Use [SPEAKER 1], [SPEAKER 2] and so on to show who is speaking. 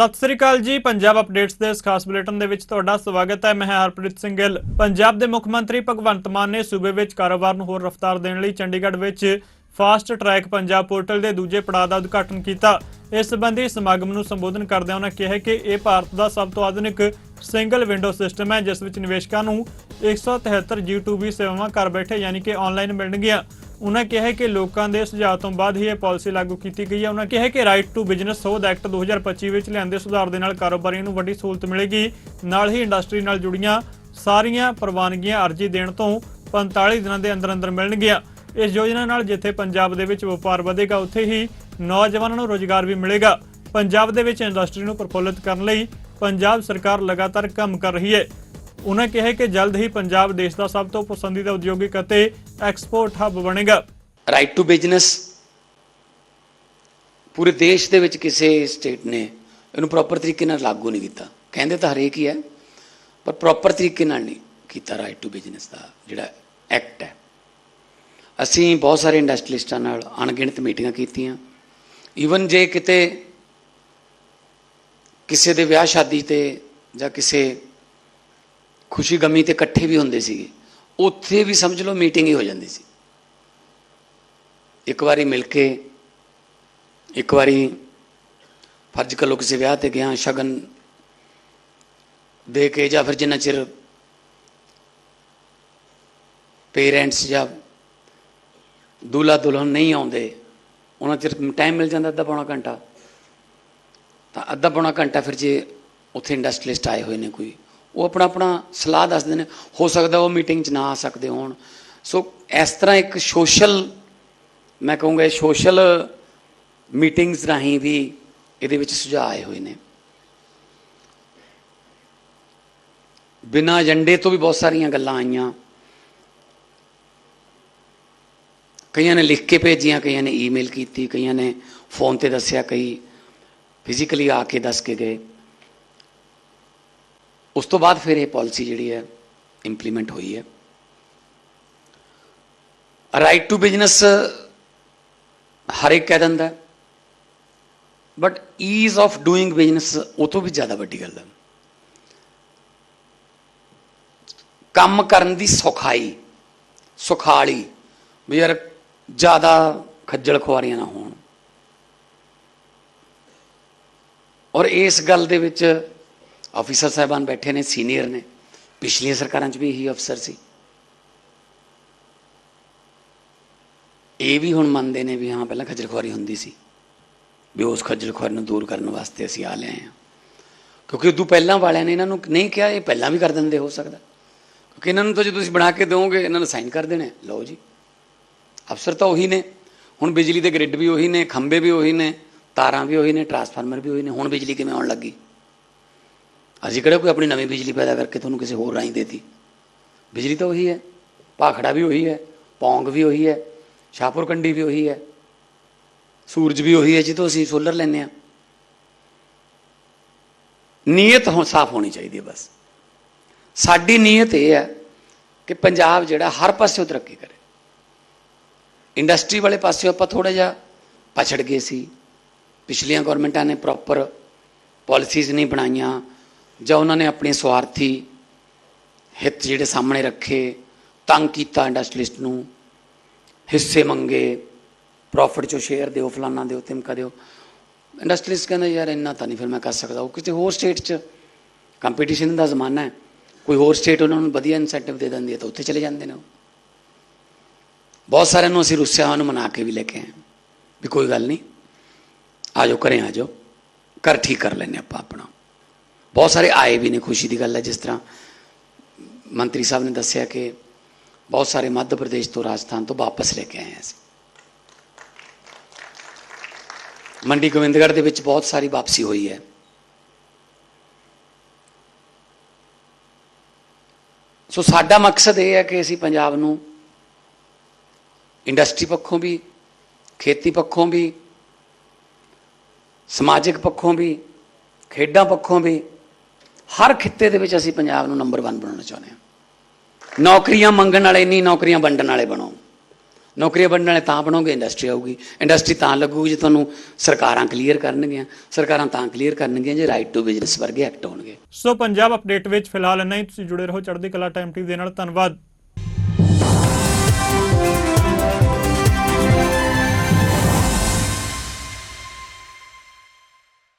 [SPEAKER 1] ਸਤਿ ਸ੍ਰੀ ਅਕਾਲ ਜੀ, ਪੰਜਾਬ ਅਪਡੇਟਸ ਦੇ ਇਸ ਖਾਸ ਬੁਲੇਟਿਨ ਦੇ ਵਿੱਚ ਤੁਹਾਡਾ ਸਵਾਗਤ ਹੈ। ਮੈਂ ਹਰਪ੍ਰੀਤ ਸਿੰਘ ਗਿੱਲ। ਪੰਜਾਬ ਦੇ ਮੁੱਖ ਮੰਤਰੀ ਭਗਵੰਤ ਮਾਨ ਨੇ ਸੂਬੇ ਵਿੱਚ ਕਾਰੋਬਾਰ ਨੂੰ ਹੋਰ ਰਫ਼ਤਾਰ ਦੇਣ ਲਈ ਚੰਡੀਗੜ੍ਹ ਵਿੱਚ ਫਾਸਟ ਟਰੈਕ ਪੰਜਾਬ ਪੋਰਟਲ ਦੇ ਦੂਜੇ ਪੜਾਅ ਦਾ ਉਦਘਾਟਨ ਕੀਤਾ। ਇਸ ਸੰਬੰਧੀ ਸਮਾਗਮ ਨੂੰ ਸੰਬੋਧਨ ਕਰਦਿਆਂ ਉਹਨਾਂ ਕਿਹਾ ਕਿ ਇਹ ਭਾਰਤ ਦਾ ਸਭ ਤੋਂ ਆਧੁਨਿਕ ਸਿੰਗਲ ਵਿੰਡੋ ਸਿਸਟਮ ਹੈ, ਜਿਸ ਵਿੱਚ ਨਿਵੇਸ਼ਕਾਂ ਨੂੰ 173 G2B ਸੇਵਾਵਾਂ ਘਰ ਬੈਠੇ ਯਾਨੀ ਕਿ ਆਨਲਾਈਨ ਮਿਲਣਗੀਆਂ। ਉਹਨਾਂ ਕਿਹਾ ਕਿ ਲੋਕਾਂ ਦੇ ਸੁਝਾਅ ਤੋਂ ਬਾਅਦ ਹੀ ਇਹ ਪਾਲਿਸੀ ਲਾਗੂ ਕੀਤੀ ਗਈ ਹੈ। ਉਹਨਾਂ ਕਿਹਾ ਕਿ ਰਾਈਟ ਟੂ ਬਿਜ਼ਨਸ ਸੋਧ ਐਕਟ 2025 ਵਿੱਚ ਲਿਆਂਦੇ ਸੁਧਾਰ ਦੇ ਨਾਲ ਕਾਰੋਬਾਰੀਆਂ ਨੂੰ ਵੱਡੀ ਸਹੂਲਤ ਮਿਲੇਗੀ। ਨਾਲ ਹੀ ਇੰਡਸਟਰੀ ਨਾਲ ਜੁੜੀਆਂ ਸਾਰੀਆਂ ਪ੍ਰਵਾਨਗੀਆਂ ਅਰਜ਼ੀ ਦੇਣ ਤੋਂ 45 ਦਿਨਾਂ ਦੇ ਅੰਦਰ ਅੰਦਰ ਮਿਲਣਗੀਆਂ। ਇਸ ਯੋਜਨਾ ਨਾਲ ਜਿੱਥੇ ਪੰਜਾਬ ਦੇ ਵਿੱਚ ਵਪਾਰ ਵਧੇਗਾ, ਉੱਥੇ ਹੀ ਨੌਜਵਾਨਾਂ ਨੂੰ ਰੋਜ਼ਗਾਰ ਵੀ ਮਿਲੇਗਾ। ਪੰਜਾਬ ਦੇ ਵਿੱਚ ਇੰਡਸਟਰੀ ਨੂੰ ਪ੍ਰਫੁੱਲਤ ਕਰਨ ਲਈ ਪੰਜਾਬ ਸਰਕਾਰ ਲਗਾਤਾਰ ਕੰਮ ਕਰ ਰਹੀ ਹੈ। ਉਹਨਾਂ ਕਿਹਾ ਕਿ ਜਲਦ ਹੀ ਪੰਜਾਬ ਦੇਸ਼ ਦਾ ਸਭ ਤੋਂ ਪਸੰਦੀਦਾ ਉਦਯੋਗਿਕ ਅਤੇ ਐਕਸਪੋਰਟ ਹੱਬ ਬਣੇਗਾ।
[SPEAKER 2] ਰਾਈਟ ਟੂ ਬਿਜ਼ਨਸ ਪੂਰੇ ਦੇਸ਼ ਦੇ ਵਿੱਚ ਕਿਸੇ ਸਟੇਟ ਨੇ ਇਹਨੂੰ ਪ੍ਰੋਪਰ ਤਰੀਕੇ ਨਾਲ ਲਾਗੂ ਨਹੀਂ ਕੀਤਾ। ਕਹਿੰਦੇ ਤਾਂ ਹਰੇਕ ਹੀ ਹੈ, ਪਰ ਪ੍ਰੋਪਰ ਤਰੀਕੇ ਨਾਲ ਨਹੀਂ ਕੀਤਾ ਰਾਈਟ ਟੂ ਬਿਜ਼ਨਸ ਦਾ ਜਿਹੜਾ ਐਕਟ ਹੈ। ਅਸੀਂ ਬਹੁਤ ਸਾਰੇ ਇੰਡਸਟਰੀਲਿਸਟਾਂ ਨਾਲ ਅਣਗਿਣਤ ਮੀਟਿੰਗਾਂ ਕੀਤੀਆਂ ਈਵਨ ਜੇ ਕਿਤੇ ਕਿਸੇ ਦੇ ਵਿਆਹ ਸ਼ਾਦੀ ਤੇ ਜਾਂ ਕਿਸੇ ਖੁਸ਼ੀ ਗਮੀ ਤੇ ਇਕੱਠੇ ਵੀ ਹੁੰਦੇ ਸੀਗੇ ਉੱਥੇ ਵੀ ਸਮਝ ਲਓ ਮੀਟਿੰਗ ਹੀ ਹੋ ਜਾਂਦੀ ਸੀ ਇੱਕ ਵਾਰੀ ਮਿਲ ਕੇ ਇੱਕ ਵਾਰੀ ਫਰਜ਼ ਕਰ ਲਓ ਕਿਸੇ ਵਿਆਹ ਤੇ ਗਿਆ ਸ਼ਗਨ ਦੇ ਕੇ ਜਾਂ ਫਿਰ ਜਿੰਨਾ ਚਿਰ ਪੇਰੈਂਟਸ ਜਾਂ ਦੁਲਾ ਦੁਲਹਨ ਨਹੀਂ ਆਉਂਦੇ, ਉਹਨਾਂ ਚਿਰ ਟਾਈਮ ਮਿਲ ਜਾਂਦਾ ਅੱਧਾ ਪੌਣਾ ਘੰਟਾ। ਤਾਂ ਅੱਧਾ ਪੌਣਾ ਘੰਟਾ ਫਿਰ ਜੇ ਉੱਥੇ ਇੰਡਸਟਰੀਲਿਸਟ ਆਏ ਹੋਏ ਨੇ ਕੋਈ, ਉਹ ਆਪਣਾ ਆਪਣਾ ਸਲਾਹ ਦੱਸਦੇ ਨੇ, ਹੋ ਸਕਦਾ ਉਹ ਮੀਟਿੰਗ 'ਚ ਨਾ ਆ ਸਕਦੇ ਹੋਣ। ਸੋ ਇਸ ਤਰ੍ਹਾਂ ਇੱਕ ਸੋਸ਼ਲ ਮੈਂ ਕਹੂੰਗਾ ਇਹ ਸੋਸ਼ਲ ਮੀਟਿੰਗਸ ਰਾਹੀਂ ਵੀ ਇਹਦੇ ਵਿੱਚ ਸੁਝਾਅ ਆਏ ਹੋਏ ਨੇ। ਬਿਨਾਂ ਏਜੰਡੇ ਤੋਂ ਵੀ ਬਹੁਤ ਸਾਰੀਆਂ ਗੱਲਾਂ ਆਈਆਂ। ਕਈਆਂ ਨੇ ਲਿਖ ਕੇ ਭੇਜੀਆਂ, ਕਈਆਂ ਨੇ ਈਮੇਲ ਕੀਤੀ, ਕਈਆਂ ਨੇ ਫੋਨ ਤੇ ਦੱਸਿਆ, ਕਈ ਫਿਜ਼ੀਕਲੀ ਆ ਕੇ ਦੱਸ ਕੇ ਗਏ। ਉਸ ਤੋਂ ਬਾਅਦ ਫਿਰ ਇਹ ਪਾਲਿਸੀ ਜਿਹੜੀ ਹੈ ਇੰਪਲੀਮੈਂਟ ਹੋਈ ਹੈ। ਰਾਈਟ ਟੂ ਬਿਜ਼ਨਸ ਹਰ ਇੱਕ ਕਹਿ ਦਿੰਦਾ but ease of doing business ਉਹ ਤੋਂ ਵੀ ਜ਼ਿਆਦਾ ਵੱਡੀ ਗੱਲ ਹੈ। ਕੰਮ ਕਰਨ ਦੀ ਸੌਖਾਈ, ਸੁਖਾਲੀ, ਵੀ ਯਾਰ ਜ਼ਿਆਦਾ ਖੱਜਲ ਖੁਆਰੀਆਂ ਨਾ ਹੋਣ। ਔਰ ਇਸ ਗੱਲ ਦੇ ਵਿੱਚ ਆਫੀਸਰ ਸਾਹਿਬਾਨ ਬੈਠੇ ਨੇ, ਸੀਨੀਅਰ ਨੇ। ਪਿਛਲੀਆਂ ਸਰਕਾਰਾਂ 'ਚ ਵੀ ਇਹੀ ਅਫਸਰ ਸੀ। ਇਹ ਵੀ ਹੁਣ ਮੰਨਦੇ ਨੇ ਵੀ ਹਾਂ, ਪਹਿਲਾਂ ਖੱਜਲ ਖੁਆਰੀ ਹੁੰਦੀ ਸੀ ਵੀ ਉਸ ਖੱਜਲ ਖੁਆਰੀ ਨੂੰ ਦੂਰ ਕਰਨ ਵਾਸਤੇ ਅਸੀਂ ਆ ਲਏ ਹਾਂ। ਕਿਉਂਕਿ ਉਦੋਂ ਪਹਿਲਾਂ ਵਾਲਿਆਂ ਨੇ ਇਹਨਾਂ ਨੂੰ ਨਹੀਂ ਕਿਹਾ, ਇਹ ਪਹਿਲਾਂ ਵੀ ਕਰ ਦਿੰਦੇ, ਹੋ ਸਕਦਾ। ਕਿਉਂਕਿ ਇਹਨਾਂ ਨੂੰ ਤਾਂ ਜੇ ਤੁਸੀਂ ਬਣਾ ਕੇ ਦਿਓਗੇ, ਇਹਨਾਂ ਨੇ ਸਾਈਨ ਕਰ ਦੇਣੇ। ਲਓ ਜੀ। ਅਫਸਰ ਤਾਂ ਉਹੀ ਨੇ। ਹੁਣ ਬਿਜਲੀ ਦੇ ਗ੍ਰਿਡ ਵੀ ਉਹੀ ਨੇ, ਖੰਭੇ ਵੀ ਉਹੀ ਨੇ, ਤਾਰਾਂ ਵੀ ਉਹੀ ਨੇ ਟਰਾਂਸਫਾਰਮਰ ਵੀ ਉਹੀ ਨੇ। ਹੁਣ ਬਿਜਲੀ ਕਿਵੇਂ ਆਉਣ ਲੱਗੀ? ਅਸੀਂ ਕਿਹੜਾ ਕੋਈ ਆਪਣੀ ਨਵੀਂ ਬਿਜਲੀ ਪੈਦਾ ਕਰਕੇ ਤੁਹਾਨੂੰ ਕਿਸੇ ਹੋਰ ਰਾਹੀਂ ਦੇਤੀ? ਬਿਜਲੀ ਤਾਂ ਉਹੀ ਹੈ। ਭਾਖੜਾ ਵੀ ਉਹੀ ਹੈ। ਪੌਂਗ ਵੀ ਉਹੀ ਹੈ। ਸ਼ਾਹਪੁਰ ਕੰਡੀ ਵੀ ਉਹੀ ਹੈ। ਸੂਰਜ ਵੀ ਉਹੀ ਹੈ ਜਿੱਥੋਂ ਅਸੀਂ ਸੋਲਰ ਲੈਂਦੇ ਆ ਨੀਅਤ ਹੋ ਸਾਫ਼ ਹੋਣੀ ਚਾਹੀਦੀ ਹੈ ਬਸ। ਸਾਡੀ ਨੀਅਤ ਇਹ ਹੈ ਕਿ ਪੰਜਾਬ ਜਿਹੜਾ ਹਰ ਪਾਸਿਓਂ ਤਰੱਕੀ ਕਰੇ। ਇੰਡਸਟਰੀ ਵਾਲੇ ਪਾਸਿਓਂ ਆਪਾਂ ਥੋੜਾ ਜਿਹਾ ਪਛੜ ਗਏ ਸੀ। ਪਿਛਲੀਆਂ ਗਵਰਨਮੈਂਟਾਂ ਨੇ ਪ੍ਰੋਪਰ ਪਾਲਿਸੀਜ਼ ਨਹੀਂ ਬਣਾਈਆਂ ਜਾਂ ਉਹਨਾਂ ਨੇ ਆਪਣੇ ਸਵਾਰਥੀ ਹਿੱਤ ਜਿਹੜੇ ਸਾਹਮਣੇ ਰੱਖੇ, ਤੰਗ ਕੀਤਾ ਇੰਡਸਟਰੀਲਿਸਟ ਨੂੰ। ਹਿੱਸੇ ਮੰਗੇ ਪ੍ਰੋਫਿਟ ਚੋਂ ਸ਼ੇਅਰ ਦਿਓ, ਫਲਾਨਾ ਦਿਓ, ਤਿਮਕਾ ਦਿਓ। ਇੰਡਸਟਰੀਲਿਸਟ ਕਹਿੰਦਾ, ਯਾਰ ਇੰਨਾ ਤਾਂ ਨਹੀਂ ਫਿਰ ਮੈਂ ਕਰ ਸਕਦਾ। ਉਹ ਕਿਸੇ ਹੋਰ ਸਟੇਟ 'ਚ ਕੰਪੀਟੀਸ਼ਨ ਦਾ ਜ਼ਮਾਨਾ ਹੈ। ਕੋਈ ਹੋਰ ਸਟੇਟ ਉਹਨਾਂ ਨੂੰ ਵਧੀਆ ਇਨਸੈਂਟਿਵ ਦੇ ਦਿੰਦੀ ਹੈ ਤਾਂ ਉੱਥੇ ਚਲੇ ਜਾਂਦੇ ਨੇ ਉਹ। ਬਹੁਤ ਸਾਰਿਆਂ ਨੂੰ ਅਸੀਂ ਰੁੱਸਿਆ ਹੋਇਆ ਨੂੰ ਮਨਾ ਕੇ ਵੀ ਲੈ ਕੇ ਆਏ ਵੀ ਕੋਈ ਗੱਲ ਨਹੀਂ ਆ ਜਾਓ ਘਰੇ ਆ ਜਾਓ ਘਰ ਠੀਕ ਕਰ ਲੈਨੇ ਆਪਾਂ ਆਪਣਾ। ਬਹੁਤ ਸਾਰੇ ਆਏ ਵੀ ਨੇ, ਖੁਸ਼ੀ ਦੀ ਗੱਲ ਹੈ, ਜਿਸ ਤਰ੍ਹਾਂ ਮੰਤਰੀ ਸਾਹਿਬ ਨੇ ਦੱਸਿਆ ਕਿ ਬਹੁਤ ਸਾਰੇ ਮੱਧ ਪ੍ਰਦੇਸ਼ ਤੋਂ ਰਾਜਸਥਾਨ ਤੋਂ ਵਾਪਸ ਲੈ ਕੇ ਆਏ ਹਾਂ ਅਸੀਂ। ਮੰਡੀ ਗੋਬਿੰਦਗੜ੍ਹ ਦੇ ਵਿੱਚ ਬਹੁਤ ਸਾਰੀ ਵਾਪਸੀ ਹੋਈ ਹੈ। ਸੋ ਸਾਡਾ ਮਕਸਦ ਇਹ ਹੈ ਕਿ ਅਸੀਂ ਪੰਜਾਬ ਨੂੰ ਇੰਡਸਟਰੀ ਪੱਖੋਂ ਵੀ, ਖੇਤੀ ਪੱਖੋਂ ਵੀ, ਸਮਾਜਿਕ ਪੱਖੋਂ ਵੀ, ਖੇਡਾਂ ਪੱਖੋਂ ਵੀ, ਹਰ ਖਿੱਤੇ ਦੇ ਵਿੱਚ ਅਸੀਂ ਪੰਜਾਬ ਨੂੰ ਨੰਬਰ 1 ਬਣਾਉਣਾ ਚਾਹੁੰਦੇ ਹਾਂ। ਨੌਕਰੀਆਂ ਮੰਗਣ ਵਾਲੇ ਨਹੀਂ, ਨੌਕਰੀਆਂ ਵੰਡਣ ਵਾਲੇ ਬਣੋ। ਨੌਕਰੀਆਂ ਵੰਡਣ ਵਾਲੇ ਤਾਂ ਬਣੋਗੇ ਇੰਡਸਟਰੀ ਆਊਗੀ। ਇੰਡਸਟਰੀ ਤਾਂ ਲੱਗੂਗੀ ਜੇ ਤੁਹਾਨੂੰ ਸਰਕਾਰਾਂ ਕਲੀਅਰ ਕਰਨਗੀਆਂ। ਸਰਕਾਰਾਂ ਤਾਂ ਕਲੀਅਰ ਕਰਨਗੀਆਂ ਜੇ ਰਾਈਟ ਟੂ ਬਿਜ਼ਨਸ ਵਰਗੇ ਐਕਟ ਹੋਣਗੇ।
[SPEAKER 1] ਸੋ ਪੰਜਾਬ ਅਪਡੇਟ ਵਿੱਚ ਫਿਲਹਾਲ ਇੰਨਾ ਹੀ। ਤੁਸੀਂ ਜੁੜੇ ਰਹੋ ਚੜ੍ਹਦੀ ਕਲਾ ਟਾਈਮ ਟੀਵੀ ਦੇ ਨਾਲ। ਧੰਨਵਾਦ।